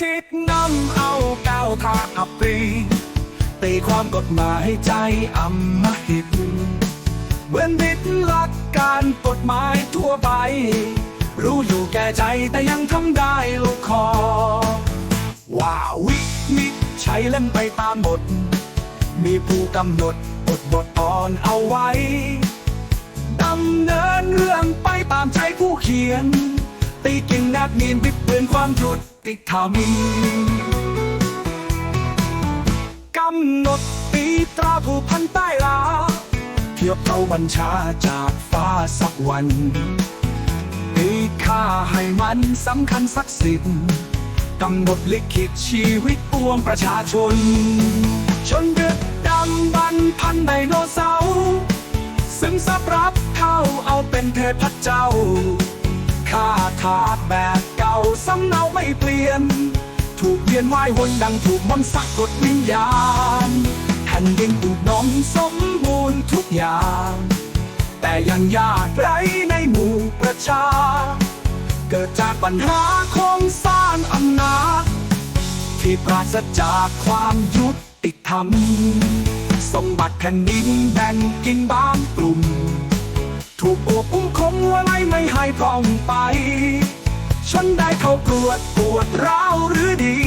คิดนำเอาก้าวทางอัปรีตีความกฎหมายใจอำมหิตเว้นวิดหลักการกฎหมายทั่วไป รู้อยู่แก่ใจแต่ยังทำได้ลูกคอ ว่าวินิจใช้เล่นไปตามบท มีผู้กำหนดบทบทตอนเอาไว้ดำเนินเรื่องไปตามใจผู้เขียน ตีกิ่งนักเนีนบิดเบือนความหยุด ติธรรมกำหนดตีตราผูกพันใต้ลา เทียบเท่าบัญชาจากฟ้าสักวันตีค่าให้มันสำคัญสักสิทธิ์กำหนดลิขิตชีวิตปวงประชาชน ชนดึกดำบรรพ์พันไดโนเสาร์ซึ่งสับรับเข้าเอาเป็นเทพเจ้า ข้าทาสแบบเก่าสำเนาไม่เปลี่ยน ถูกเวียนว่ายวนดังถูกมนต์สักกดวิญญาณแผ่นดินถูกน้อมสมบูรณ์ทุกอย่าง แต่ยังยากไรในหมู่ประชา เกิดจากปัญหาโครงสร้างอำนาจที่ปราศจากความยุติธรรม สมบัติแผ่นดินแบ่งกินบางกลุ่ม ถูกปวบ อุ้มคงไว้ไม่ให้พ่องไป ฉันได้เข้ากรวดปวดร้าวหรือดี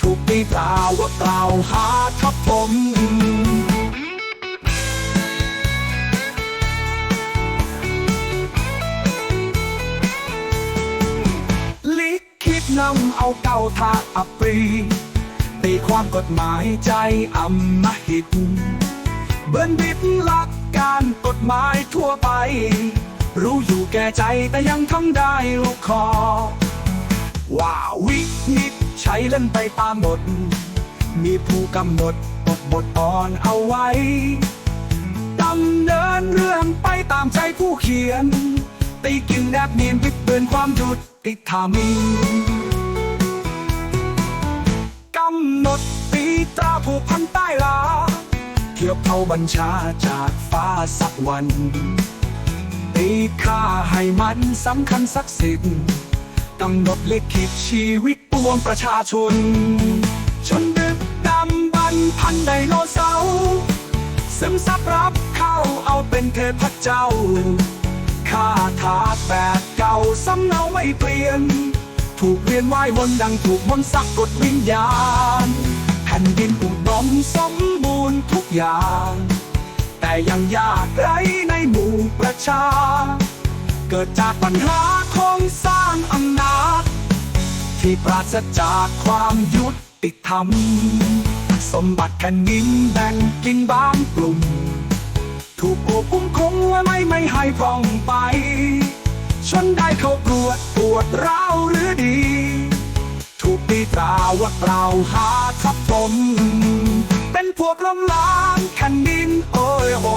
ถูกตีเปล่าว่ากล่าวหาทับผมลิขิตนำเอาเก่าทาอัปรีตีความกฎหมายใจอำมหิต เบิ้นบิดลัก การกฎหมายทั่วไป รู้อยู่แก่ใจแต่ยังทำได้ลูกคอ ว่าวินิจใช้เล่นไปตามบท มีผู้กำหนดบทบทตอนเอาไว้ดำเนินเรื่องไปตามใจผู้เขียนตีกินแนบเนียนบิดเบือนความยุติธรรม เทียบเท่าบัญชาจากฟ้าสักวันตีค่าให้มันสำคัญสักสิทธิ์กำหนดลิขิตชีวิตปวงประชาชนชนดึกดำบรรพันไดโนเสาร์ซึมซับรับเข้าเอาเป็นเทพเจ้าข้าทาสแบบเก่าสำเนาไม่เปลี่ยน ถูกเวียนว่ายวนดังถูกมนต์สักกดวิญญาณ ผ่นดินอุดมสมบูรณ์ทุกอย่าง แต่ยังยากไรในหมู่ประชา เกิดจากปัญหาโครงสร้างอำนาจ ที่ปราศจากความยุติธรรม สมบัติแผ่นดินแบ่งกินบางกลุ่ม ถูกควบคุมคงไว้ไม่ไม่ให้พร่องไปฉันได้เขากรวดปวดร้าวหรือดี ถูกตีตาว่าเปล่าหาทับผม เป็นพวกล้มล้างแผ่นดินโอ้ยโอ้